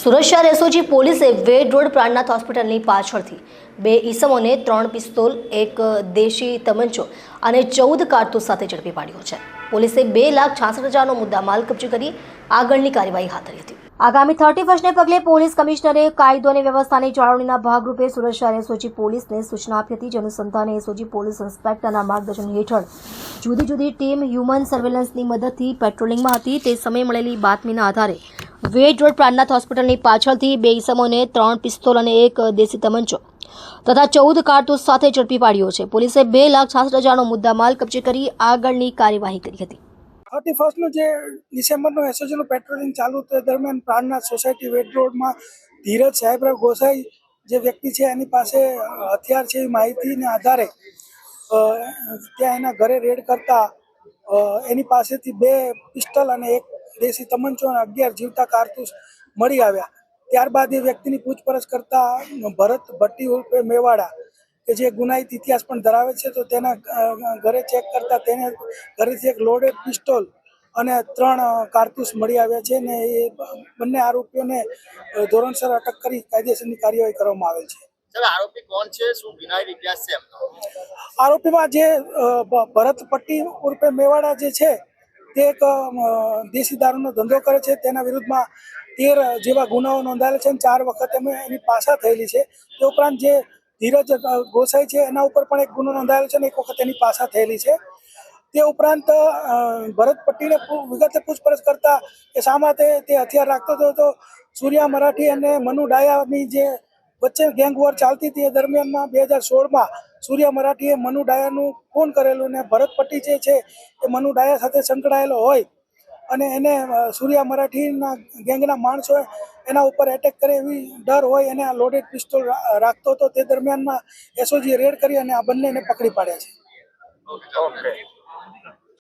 સુરત શહેર એસઓજી પોલીસે વેડ રોડ પ્રાણનાથ હોસ્પિટલની પાછળથી બે ઈસમોને ત્રણ પિસ્તોલ, એક દેશી તમંચો અને ચૌદ કારતૂસ સાથે ઝડપી પાડ્યો છે. પોલીસે બે લાખ છાસઠ હજારનો મુદ્દામાલ કબજે કરી આગળની કાર્યવાહી હાથ ધરી હતી. આગામી થર્ટી ફર્સ્ટને પગલે પોલીસ કમિશનરે કાયદો અને વ્યવસ્થાની જાળવણીના ભાગરૂપે સુરત શહેર એસઓજી પોલીસને સૂચના આપી હતી જેનું અનુસંધાને એસઓજી પોલીસ ઇન્સ્પેક્ટરના માર્ગદર્શન હેઠળ જુદી જુદી ટીમ હ્યુમન સર્વેલન્સની મદદથી પેટ્રોલિંગમાં હતી. તે સમયે મળેલી બાતમીના આધારે વેડ રોડ પ્રાણનાથ હોસ્પિટલની પાછળથી બે ઈસમોને ત્રણ પિસ્તોલ અને એક દેશી તમંચો તથા ચૌદ કારતૂસ સાથે ઝડપી પાડ્યો છે. પોલીસે બે લાખ છાસઠ હજારનો મુદ્દામાલ કબજે કરી આગળની કાર્યવાહી કરી હતી. થર્ટી ફર્સ્ટનું જે ડિસેમ્બરનું એસઓજીનું પેટ્રોલિંગ ચાલુ તે દરમિયાન પ્રાણનાથ સોસાયટી વેટ રોડમાં ધીરજ સાહેબરાવ ગોસાઈ જે વ્યક્તિ છે એની પાસે હથિયાર છે એવી માહિતીને આધારે ત્યાં એના ઘરે રેડ કરતા એની પાસેથી બે પિસ્ટલ અને એક દેશી તમંચો અને અગિયાર જીવતા કારતૂસ મળી આવ્યા. ત્યારબાદ એ વ્યક્તિની પૂછપરછ કરતા ભરત ભટ્ટી ઉર્ફે મેવાડા કે જે ગુનાહિત ઇતિહાસ પણ ધરાવે છે તો તેના ઘરે ચેક કરતા તેને ઘરેથી એક લોડેડ પિસ્તોલ અને ત્રણ કારતૂસ મળી આવ્યા છે ને એ બંને આરોપીઓને ધોરણસર અટક કરી કાયદેસરની કાર્યવાહી કરવામાં આવેલ છે. આરોપીમાં જે ભરત પટ્ટી ઉર્ફે મેવાડા જે છે તે એક દેશી દારૂનો ધંધો કરે છે. તેના વિરુદ્ધમાં તેર જેવા ગુનાઓ નોંધાયેલા છે અને ચાર વખત અમે એની પાસા થયેલી છે. તે ઉપરાંત જે ધીરજ ગોસાઈ છે, એના ઉપર પણ એક ગુનો નોંધાયેલો છે અને એક વખત એની પાસા થયેલી છે. તે ઉપરાંત ભરત પટ્ટીને વિગતે પૂછપરછ કરતા કે શા માટે તે હથિયાર રાખતો હતો તો સૂર્યા મરાઠી અને મનુ ડાયાની જે વચ્ચે ગેંગ વોર ચાલતી હતી. એ દરમિયાનમાં બે હજાર સોળમાં સૂર્યા મરાઠીએ મનુ ડાયાનું ખૂન કરેલું ને ભરત પટ્ટી જે છે, એ મનુ ડાયા સાથે સંકળાયેલો હોય અને એને સૂર્યા મરાઠીના ગેંગના માણસો એના ઉપર એટેક કરે એવી ડર હોય, એને આ લોડેડ પિસ્તોલ રાખતો હતો. તે દરમિયાનમાં એસઓજી રેડ કરી અને આ બંનેને પકડી પાડ્યા છે.